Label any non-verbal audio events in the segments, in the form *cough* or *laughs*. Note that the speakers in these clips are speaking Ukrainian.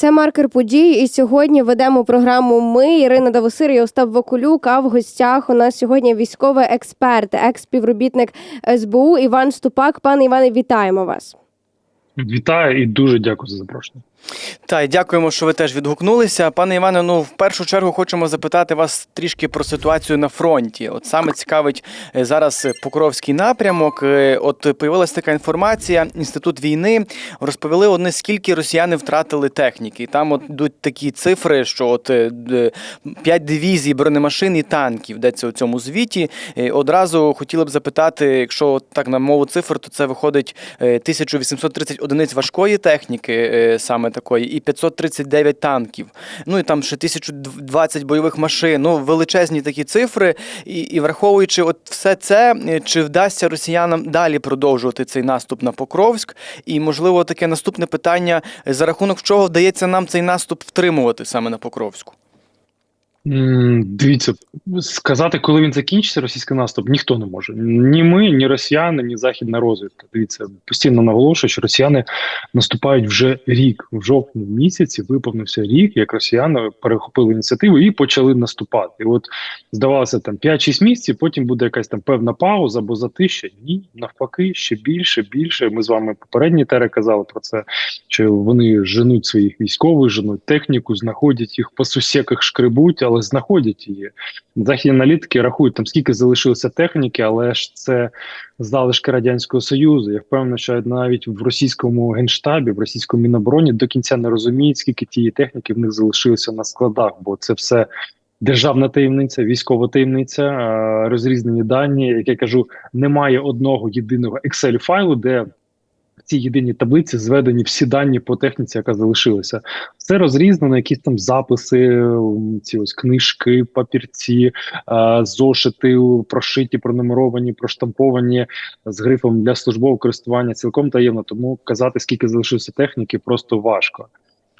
Це маркер подій. І сьогодні ведемо програму. Ми Ірина Давосир і Остап Вакулюк. А в гостях у нас сьогодні військовий експерт, екс-співробітник СБУ Іван Ступак. Пане Іване, вітаємо вас. Вітаю і дуже дякую за запрошення. Та й дякуємо, що ви теж відгукнулися. Пане Іване, ну в першу чергу хочемо запитати вас трішки про ситуацію на фронті. От саме цікавить е, зараз Покровський напрямок. Е, От появилася така інформація. Інститут війни розповіли одне, скільки росіяни втратили техніки. Там от йдуть такі цифри, що от е, п'ять дивізій бронемашин і танків йдеться у цьому звіті. Одразу хотіли б запитати, якщо так на мову цифр, то це виходить е, 1830 одиниць важкої техніки, е, такої, і 539 танків. Ну і там ще 1020 бойових машин. Ну величезні такі цифри. І, і враховуючи от все це, е, чи вдасться росіянам далі продовжувати цей наступ на Покровськ? І можливо таке наступне питання: за рахунок чого вдається нам цей наступ втримувати саме на Покровську? Дивіться, сказати, коли він закінчиться, російський наступ, ніхто не може. Ні ми, ні росіяни, ні західна розвідка. Дивіться, постійно наголошую, що росіяни наступають вже рік. В жовтні місяці виповнився рік, як росіяни перехопили ініціативу і почали наступати. І от здавалося, там 5-6 місяців, потім буде якась там певна пауза або затища. Ні, навпаки, ще більше, більше. Ми з вами попередні тери казали про це, що вони женуть своїх військових, женуть техніку, знаходять їх по сусеках, шкребуть, але знаходять її. Західні аналітики рахують там, скільки залишилося техніки, але ж це залишки радянського союзу. Я впевнений, що навіть в російському генштабі, в російському мінобороні до кінця не розуміють, скільки тієї техніки в них залишилося на складах, бо це все. Державна таємниця, військова таємниця, розрізнені дані. Як я кажу, немає одного єдиного Excel файлу, де в цій єдиній таблиці зведені всі дані по техніці, яка залишилася. Все розрізнено, якісь там записи, ці ось книжки, папірці, е, зошити прошиті, пронумеровані, проштамповані з грифом для службового користування цілком таємно. Тому казати, скільки залишилося техніки, просто важко.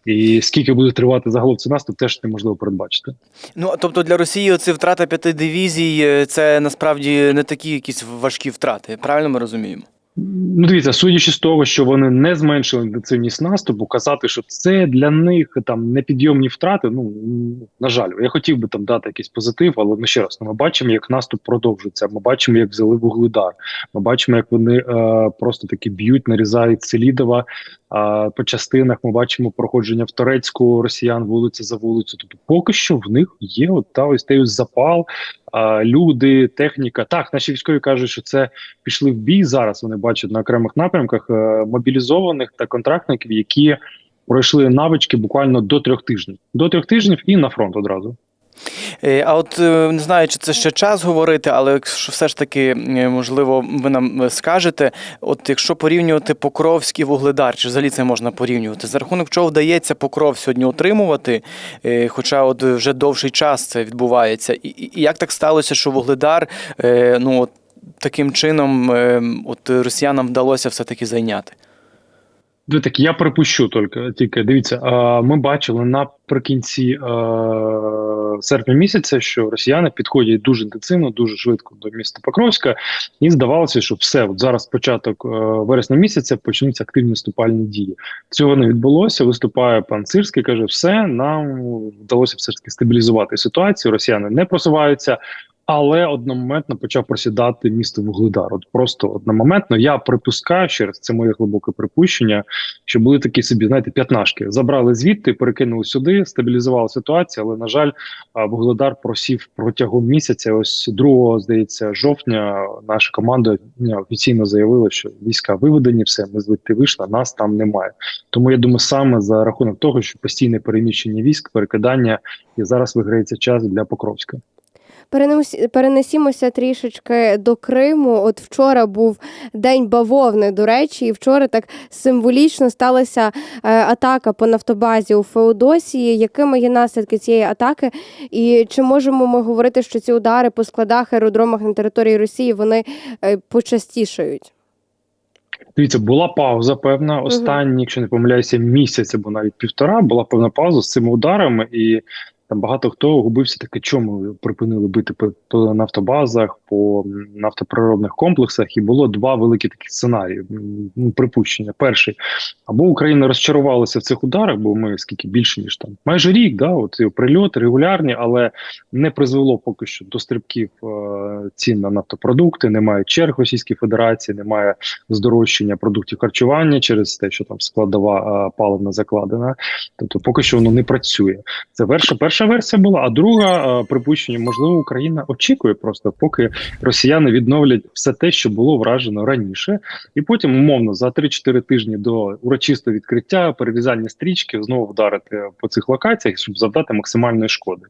І скільки буде тривати загалом цей наступ, теж неможливо передбачити. Ну тобто для Росії це втрата п'яти дивізій, е, це насправді не такі якісь важкі втрати. Правильно ми розуміємо? Ну, дивіться, судячи з того, що вони не зменшили інтенсивність наступу, казати, що це для них там непідйомні втрати. Ну на жаль, я хотів би там дати якийсь позитив, але ну, ще раз ну, ми бачимо, як наступ продовжується. Ми бачимо, як взяли вугледар. Ми бачимо, як вони е, просто таки б'ють, нарізають Селідова е, по частинах. Ми бачимо проходження в Торецьку росіян вулиця за вулицю. Тобто, поки що в них є от та ось той запал. е, Люди, техніка. Так, наші військові кажуть, що це пішли в бій зараз. Вони бачать на окремих напрямках е, мобілізованих та контрактників, які пройшли навички буквально до трьох тижнів. До трьох тижнів і на фронт одразу. Е, А от е, не знаю, чи це ще час говорити, але якщо все ж таки, можливо, ви нам скажете, от якщо порівнювати Покровськ і Вугледар, чи взагалі це можна порівнювати? За рахунок чого вдається Покров сьогодні отримувати, хоча от вже довший час це відбувається. І, як так сталося, що Вугледар, ну от таким чином, е, от росіянам вдалося все-таки зайняти? Так, я припущу тільки. тільки дивіться, ми бачили наприкінці серпня місяця, що росіяни підходять дуже інтенсивно, дуже швидко до міста Покровська, і здавалося, що все от зараз початок е, вересня місяця почнуться активні наступальні дії. Цього не відбулося. Виступає пан Сирський, каже: все нам вдалося все ж таки стабілізувати ситуацію. Росіяни не просуваються. Але одномоментно почав просідати місто Вугледар. От просто одномоментно. Я припускаю ще раз, це моє глибоке припущення, що були такі собі, знаєте, п'ятнашки. Забрали звідти, перекинули сюди, стабілізували ситуацію. Але на жаль, Вугледар просів протягом місяця. Ось 2, здається, жовтня наша команда офіційно заявила, що війська виведені, все ми звідти вийшли, нас там немає. Тому я думаю, саме за рахунок того, що постійне переміщення військ, перекидання і зараз виграється час для Покровська. Перенес- Перенесімося трішечки до Криму. От вчора був день бавовни, до речі, і вчора так символічно сталася е, атака по нафтобазі у Феодосії. Якими є наслідки цієї атаки? І чи можемо ми говорити, що ці удари по складах аеродромах на території Росії вони е, почастішають? Дивіться, була пауза певна. Останні, якщо не помиляюся, місяць або навіть півтора, була певна пауза з цими ударами, і Там багато хто губився таке, чому припинили бити по, по нафтобазах, по нафтопроробних комплексах, і було два великі такі сценарії. ну, Припущення. Перший або Україна розчарувалася в цих ударах, бо ми скільки більше ніж там майже рік, да, от прильоти регулярні, але не призвело поки що до стрибків е, цін на нафтопродукти. Немає черг Російської Федерації, немає здорожчання продуктів харчування через те, що там складова е, паливна закладена. Тобто, поки що воно не працює. Це перша перша версія була. А друга е, припущення, можливо, Україна очікує просто, поки росіяни відновлять все те, що було вражено раніше, і потім, умовно, за 3-4 тижні до урочистого відкриття, перерізання стрічки, знову вдарити по цих локаціях, щоб завдати максимальної шкоди.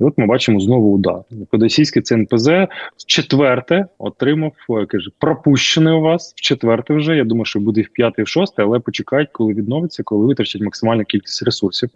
І от ми бачимо знову удар. Російський ЦНПЗ в четверте отримав е, каже, пропущений у вас в четверте вже. Я думаю, що буде в п'яте, в шосте, але почекають, коли відновиться, коли витрачать максимальну кількість ресурсів.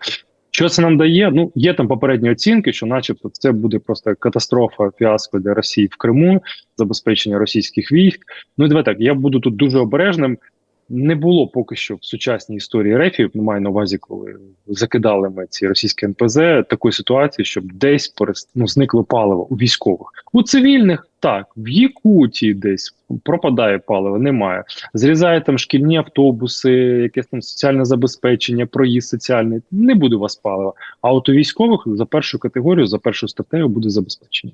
Що це нам дає? Ну є там попередні оцінки, що, начебто, це буде просто катастрофа фіаско для Росії в Криму, забезпечення російських військ. Ну і давай так. Я буду тут дуже обережним. Не було поки що в сучасній історії рефів, ну маю на увазі, коли закидали ми ці російські НПЗ такої ситуації, щоб десь перес- ну, зникло паливо у військових. У цивільних так, в Якутії десь пропадає паливо, немає. Зрізає там шкільні автобуси, якесь там соціальне забезпечення, проїзд соціальний. Не буде у вас палива. А от у військових за першу категорію, за першу статтею буде забезпечення.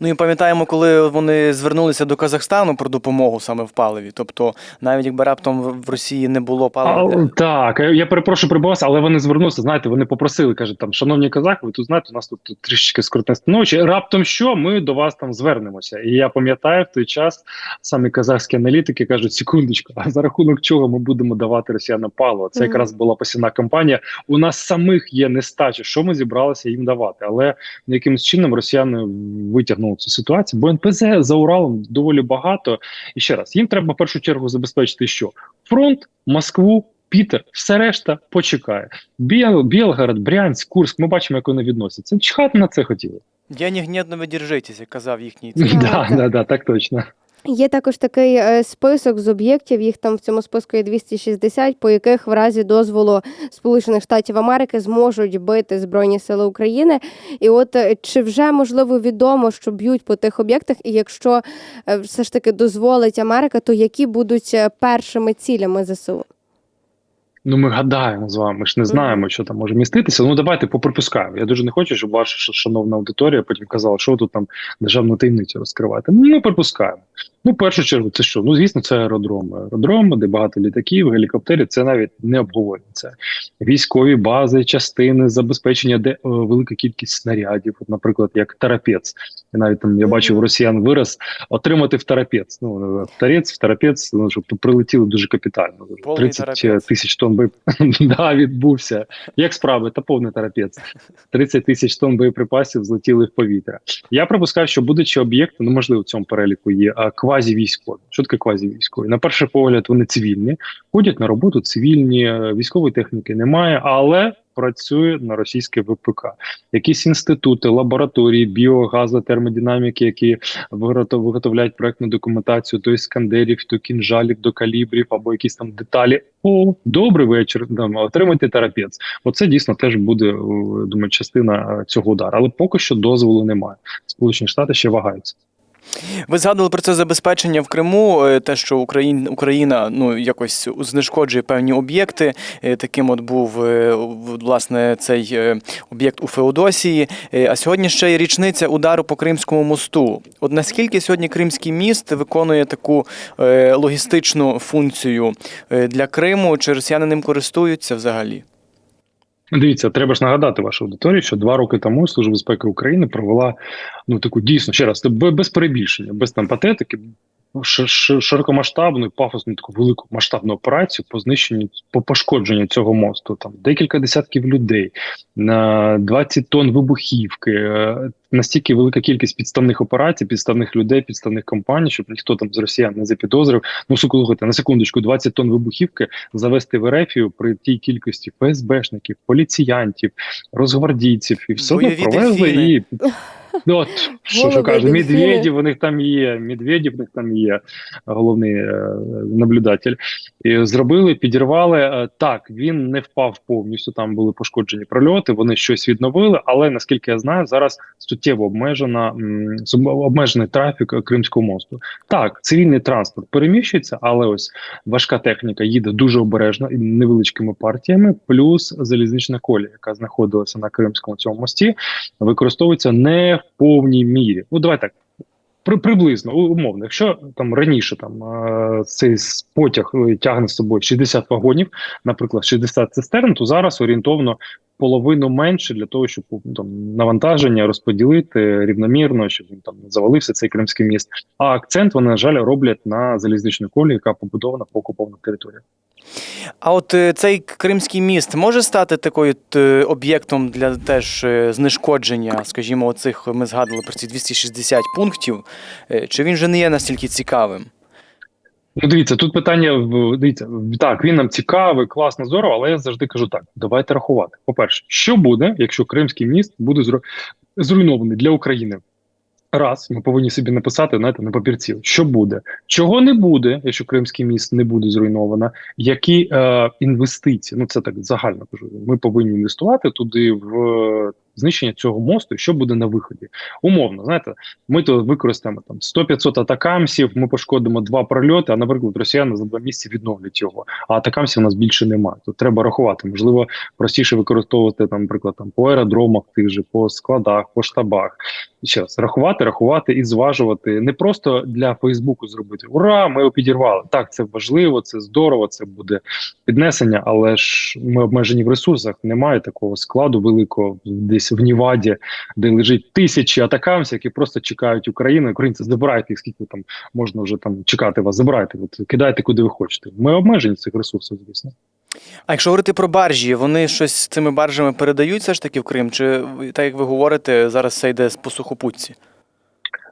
Ну і пам'ятаємо, коли вони звернулися до Казахстану про допомогу саме в паливі. Тобто, навіть якби раптом в Росії не було палива. А, так, я перепрошую прибувався, але вони звернулися. Знаєте, вони попросили, кажуть, там, шановні казахи, ви тут знаєте, у нас тут, тут трішечки скрутне становище. Раптом що ми до вас там звернемося. І я пам'ятаю в той час самі казахські аналітики кажуть: секундочку, а за рахунок чого ми будемо давати росіянам паливо? Це якраз була посівна кампанія. У нас самих є нестача. Що ми зібралися їм давати? Але якимось чином росіяни витягнули цю ситуацію, бо НПЗ за Уралом доволі багато. І ще раз, їм треба в першу чергу забезпечити, що фронт, Москву, Пітер, все решта почекає. Біл, Білгород, Брянськ, Курськ. Ми бачимо, як вони відносяться. Чхати на це хотіли. Я не гнідно як казав їхній Так, так, так. так точно. Є також такий е, список з об'єктів, їх там в цьому списку є 260, по яких в разі дозволу Сполучених Штатів Америки зможуть бити Збройні Сили України. І от е, чи вже можливо відомо, що б'ють по тих об'єктах, і якщо е, все ж таки дозволить Америка, то які будуть першими цілями ЗСУ? Ну, ми гадаємо з вами, ми ж не знаємо, що там може міститися. Ну давайте поприпускаємо. Я дуже не хочу, щоб ваша шановна аудиторія потім казала, що ви тут там державну таємницю розкриваєте. Ну, ми припускаємо. Ну, в першу чергу, це що? Ну, звісно, це аеродром. Аеродром, де багато літаків, гелікоптерів. Це навіть не обговорюється. Військові бази, частини, забезпечення, де е, велика кількість снарядів. От, наприклад, як тарапець. І навіть там я бачив росіян вираз отримати в тарапець. Ну, в тарець, в тарапець, ну, щоб прилетіли дуже капітально. Повний 30 тисяч тонн бої... *laughs* да, відбувся. Як справи, та повний тарапець. 30 тисяч тонн боєприпасів злетіли в повітря. Я припускаю, що будучи об'єкти, ну можливо, в цьому переліку є квазівійськові. Що таке квазівійськові? На перший погляд, вони цивільні, ходять на роботу цивільні, військової техніки немає, але працює на російське ВПК. Якісь інститути, лабораторії, біогаза, термодинаміки, які виготовляють проектну документацію до іскандерів, до кінжалів, до калібрів або якісь там деталі. О, добрий вечір. Там, отримайте терапець. Оце дійсно теж буде, думаю, частина е, цього удару. Але поки що дозволу немає. Сполучені Штати ще вагаються. Ви згадували про це забезпечення в Криму, е, те, що Україн, Україна ну якось знешкоджує певні об'єкти. Е, Таким от був е, власне цей об'єкт у Феодосії. А сьогодні ще й річниця удару по Кримському мосту. От наскільки сьогодні Кримський міст виконує таку логістичну функцію для Криму? Чи росіяни ним користуються взагалі? Дивіться, треба ж нагадати вашу аудиторію, що два роки тому Служба безпеки України провела ну таку дійсно ще раз, без перебільшення, без там патетики, широкомасштабну, пафосну таку велику масштабну операцію по знищенню, по пошкодженню цього мосту. Там декілька десятків людей, на 20 тонн вибухівки, е, настільки велика кількість підставних операцій, підставних людей, підставних компаній, щоб ніхто там з росіян не запідозрив. Ну слухайте, на секундочку, 20 тонн вибухівки завести в Ерефію при тій кількості ФСБшників, поліціянтів, розгвардійців і все одно провезли і Ну, от, що, що Голуби, кажу, дельфіни. Медведів у них там є, Медведів у них там є головний е, наблюдатель. І зробили, підірвали. Е, Так, він не впав повністю. Там були пошкоджені прольоти. Вони щось відновили, але наскільки я знаю, зараз суттєво обмежена м, обмежений трафік Кримського мосту. Так, цивільний транспорт переміщується, але ось важка техніка їде дуже обережно і невеличкими партіями. Плюс залізнична колія, яка знаходилася на Кримському цьому мості, використовується не в повній мірі. Ну давай так. При, приблизно умовно, якщо там раніше там е, цей потяг е, тягне з собою 60 вагонів, наприклад, 60 цистерн, то зараз орієнтовно половину менше для того, щоб там навантаження розподілити рівномірно, щоб він там завалився цей кримський міст. А акцент вони на жаль роблять на залізничну колію, яка побудована по окупованих територіях. А от е, цей Кримський міст може стати такою е, об'єктом для теж е, знешкодження, скажімо, оцих ми згадували про ці 260 пунктів. Чи він вже не є настільки цікавим? Ну, дивіться, тут питання дивіться, так, він нам цікавий, класно, здорово, але я завжди кажу так: давайте рахувати. По-перше, що буде, якщо Кримський міст буде зру- зруйнований для України? Раз, ми повинні собі написати знаєте, на папірці, що буде, чого не буде, якщо Кримський міст не буде зруйновано, які е, інвестиції, ну це так загально кажу. Ми повинні інвестувати туди в знищення цього мосту, що буде на виході. Умовно, знаєте, ми то використаємо там 100-500 атакамсів, ми пошкодимо два прольоти, а наприклад, росіяни за два місяці відновлять його. А атакамсів у нас більше немає. Тут треба рахувати. Можливо, простіше використовувати там, наприклад, там по аеродромах, тих же, по складах, по штабах. І Ще раз рахувати, рахувати і зважувати не просто для Фейсбуку зробити ура, ми його підірвали. Так, це важливо, це здорово, це буде піднесення, але ж ми обмежені в ресурсах. Немає такого складу великого десь в Ніваді, де лежить тисячі атакамсів, які просто чекають Україну. Українці забирайте їх, скільки там можна вже там чекати вас. Забирайте, от кидайте куди ви хочете. Ми обмежені цих ресурсах, звісно. А якщо говорити про баржі, вони щось цими баржами передають все ж таки в Крим? Чи так як ви говорите, зараз все йде по сухопутці?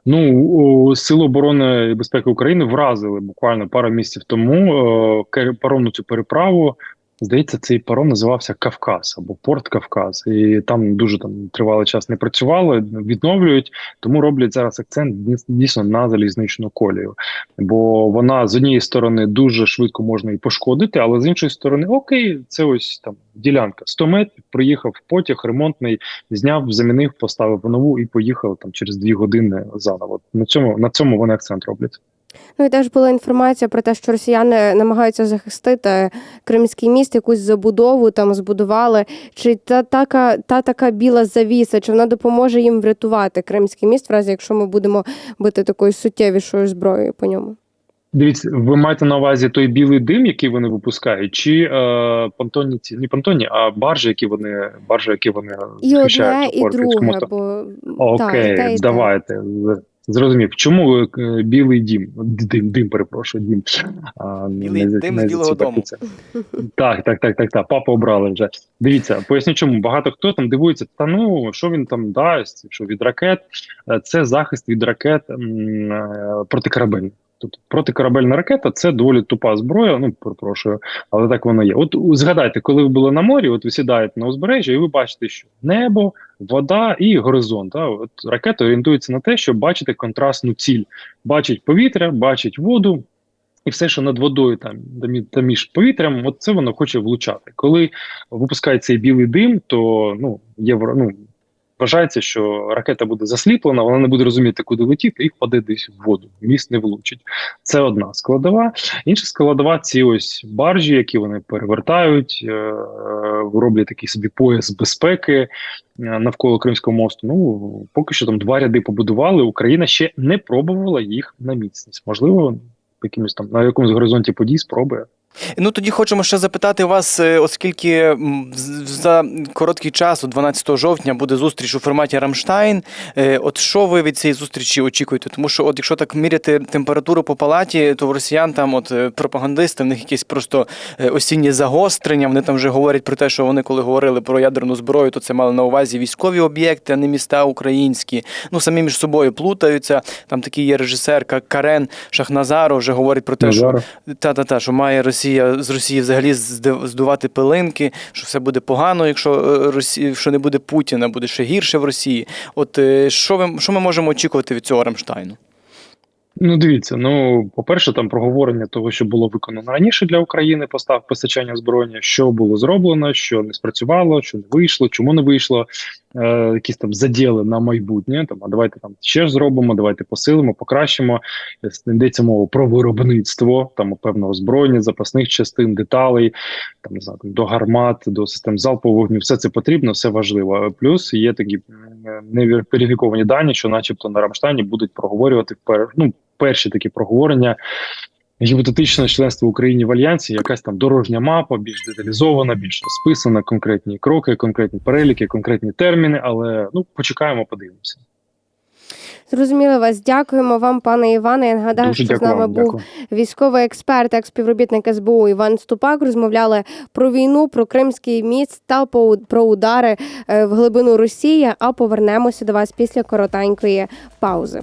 Ну Сили оборони і безпеки України вразили буквально пару місяців тому е, паромну цю переправу. Здається, цей паром називався Кавказ або Порт Кавказ, і там дуже там тривалий час не працювали, відновлюють, тому роблять зараз акцент дійсно на залізничну колію. Бо вона з однієї сторони дуже швидко можна і пошкодити, але з іншої сторони, окей, це ось там ділянка 100 метрів. Приїхав потяг ремонтний, зняв, замінив, поставив нову і поїхав там через дві години заново. На цьому на цьому вони акцент роблять. Ну і теж була інформація про те, що росіяни намагаються захистити Кримський міст, якусь забудову там збудували. Чи та така, та така біла завіса, чи вона допоможе їм врятувати Кримський міст, в разі якщо ми будемо бити такою суттєвішою зброєю по ньому? Дивіться, ви маєте на увазі той білий дим, який вони випускають, чи е, понтонні ці не понтонні, а баржі, які вони баржі, які вони І одне, і друге, бо та, Окей, те, і давайте. З- Зрозумів, чому е, білий дім? Дим, дим, перепрошую, дім. А, Білий не- дим не з Білого дому. Так, так, так, так, так. Папа обрали вже. Дивіться, поясню чому. Багато хто там дивується, та ну що він там дасть, що від ракет. Е, Це захист від ракет м, е, протикорабельних. Тобто протикорабельна ракета це доволі тупа зброя. Ну перепрошую, але так воно є. От згадайте, коли ви були на морі, от ви сідаєте на узбережжя, і ви бачите, що небо, вода і горизонт. Та? От ракета орієнтується на те, щоб бачити контрастну ціль. Бачить повітря, бачить воду. І все, що над водою там та між повітрям, от це воно хоче влучати. Коли випускає цей білий дим, то ну є вра- ну, вважається, що ракета буде засліплена, вона не буде розуміти, куди летіти, і впаде десь в воду. Міст не влучить. Це одна складова. Інша складова ці ось баржі, які вони перевертають, е, роблять такий собі пояс безпеки е, навколо Кримського мосту. Ну поки що там два ряди побудували. Україна ще не пробувала їх на міцність. Можливо, якимось там на якомусь горизонті подій спробує. Ну тоді хочемо ще запитати вас, е, оскільки за короткий час, 12 жовтня, буде зустріч у форматі Рамштайн. Е, От що ви від цієї зустрічі очікуєте? Тому що, от якщо так міряти температуру по палаті, то в росіян там, от е, пропагандисти, в них якісь просто осінні загострення. Вони там вже говорять про те, що вони, коли говорили про ядерну зброю, то це мали на увазі військові об'єкти, а не міста українські. Ну самі між собою плутаються. Там такий є режисерка Карен Шахназаров вже говорить про те, що та та та що має Росія Росія з Росії взагалі здувати пилинки, що все буде погано, якщо е, Росія, якщо не буде Путіна, буде ще гірше в Росії. От е, що ви що ми можемо очікувати від цього Рамштайну? Ну, дивіться, ну по-перше, там проговорення того, що було виконано раніше для України, постав постачання озброєння, що було зроблено, що не спрацювало, що не вийшло, чому не вийшло. Е, якісь там заділи на майбутнє. Там, а давайте там ще зробимо, давайте посилимо, покращимо. Е, Йдеться мова про виробництво там певного озброєння, запасних частин, деталей, там не знаю, до гармат, до систем залпового вогню. Все це потрібно, все важливо. Плюс є такі м, неверифіковані дані, що, начебто, на Рамштайні будуть проговорювати пер, ну, перші такі проговорення. Гіпотетичне членство України в альянсі, якась там дорожня мапа, більш деталізована, більш розписана, конкретні кроки, конкретні переліки, конкретні терміни. Але ну почекаємо, подивимося. Зрозуміло вас. Дякуємо вам, пане Іване. Я нагадаю, Дуже що з нами вам. був військовий експерт, експівробітник СБУ Іван Ступак. Розмовляли про війну, про Кримський міст та про удари е, в глибину Росії. А повернемося до вас після коротенької паузи.